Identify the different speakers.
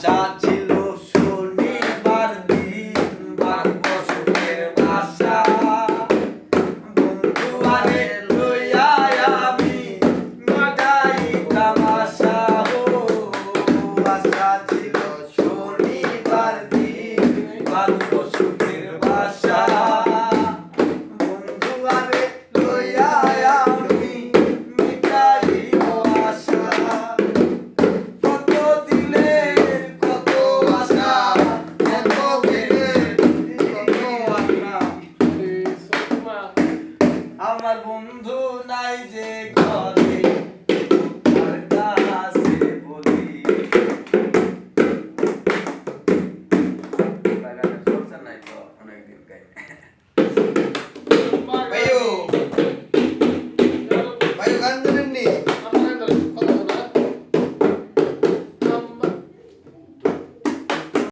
Speaker 1: আশা ছিল শনিবার দিন, বার বসুকের বাসা। বন্ধু আরে লইয়া আমি মাগাই তামাশা ও, আশা ছিল আমার বন্ধু নাই যে ঘরে অনেকদিন গাই